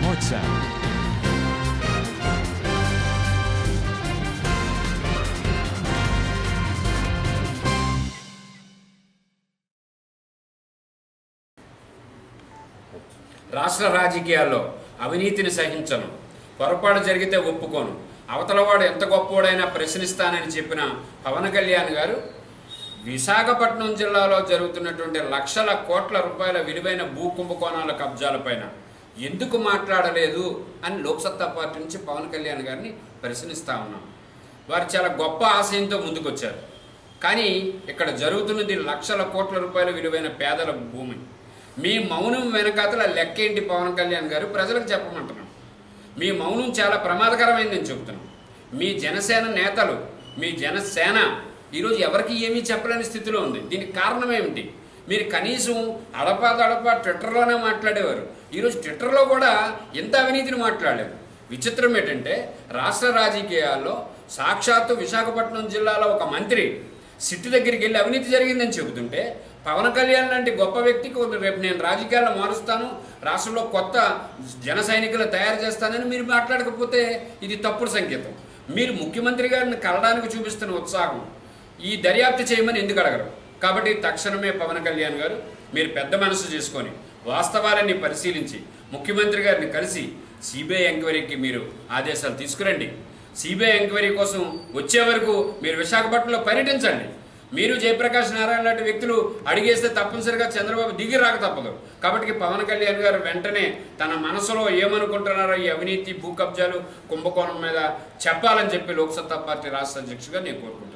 sound. రాష్ట్ర రాజకీయాల్లో అవినీతిని సహించను పొరపాటు జరిగితే ఒప్పుకోను అవతలవాడు ఎంత గొప్పవాడైనా ప్రశ్నిస్తానని చెప్పిన పవన్ కళ్యాణ్ గారు విశాఖపట్నం జిల్లాలో జరుగుతున్నటువంటి లక్షల కోట్ల రూపాయల విలువైన భూ కుంభకోణాల కబ్జాలపైన ఎందుకు మాట్లాడలేదు అని లోక్సత్తా పార్టీ నుంచి పవన్ కళ్యాణ్ గారిని ప్రశ్నిస్తూ ఉన్నాం. వారు చాలా గొప్ప ఆశయంతో ముందుకొచ్చారు. కానీ ఇక్కడ జరుగుతున్నది లక్షల కోట్ల రూపాయల విలువైన పేదల భూమి. మీ మౌనం వెనకాతల లెక్కేంటి పవన్ కళ్యాణ్ గారు? ప్రజలకు చెప్పమంటున్నాం. మీ మౌనం చాలా ప్రమాదకరమైందని చెబుతున్నాం. మీ జనసేన నేతలు మీ జనసేన ఈరోజు ఎవరికి ఏమీ చెప్పలేని స్థితిలో ఉంది. దీనికి కారణం ఏమిటి? మీరు కనీసం అడపాదడపా ట్విట్టర్లోనే మాట్లాడేవారు. ఈరోజు ట్విట్టర్లో కూడా ఎంత అవినీతిని మాట్లాడలేదు విచిత్రం ఏంటంటే రాష్ట్ర రాజకీయాల్లో సాక్షాత్తు విశాఖపట్నం జిల్లాలో ఒక మంత్రి సిట్టు దగ్గరికి వెళ్ళి అవినీతి జరిగిందని చెబుతుంటే పవన్ కళ్యాణ్ లాంటి గొప్ప వ్యక్తికి రేపు నేను రాజకీయాల్లో మారుస్తాను రాష్ట్రంలో కొత్త జన సైనికులు తయారు చేస్తానని మీరు మాట్లాడకపోతే ఇది తప్పుడు సంకేతం. మీరు ముఖ్యమంత్రి గారిని కలడానికి చూపిస్తున్న ఉత్సాహం ఈ దర్యాప్తు చేయమని ఎందుకు అడగరు? కాబట్టి తక్షణమే పవన్ కళ్యాణ్ గారు మీరు పెద్ద మనసు చేసుకొని వాస్తవాలని పరిశీలించి ముఖ్యమంత్రి గారిని కలిసి సిబిఐ ఎంక్వైరీకి మీరు ఆదేశాలు తీసుకురండి. సిబిఐ ఎంక్వైరీ కోసం వచ్చే వరకు మీరు విశాఖపట్నంలో పర్యటించండి. మీరు జయప్రకాష్ నారాయణ లాంటి వ్యక్తులు అడిగేస్తే తప్పనిసరిగా చంద్రబాబు దిగి రాక తప్పదు. కాబట్టి పవన్ కళ్యాణ్ గారు వెంటనే తన మనసులో ఏమనుకుంటున్నారో ఈ అవినీతి భూ కబ్జాలు కుంభకోణం మీద చెప్పాలని చెప్పి లోక్సత్తా పార్టీ రాష్ట్ర అధ్యక్షుగా నేను కోరుకుంటున్నాను.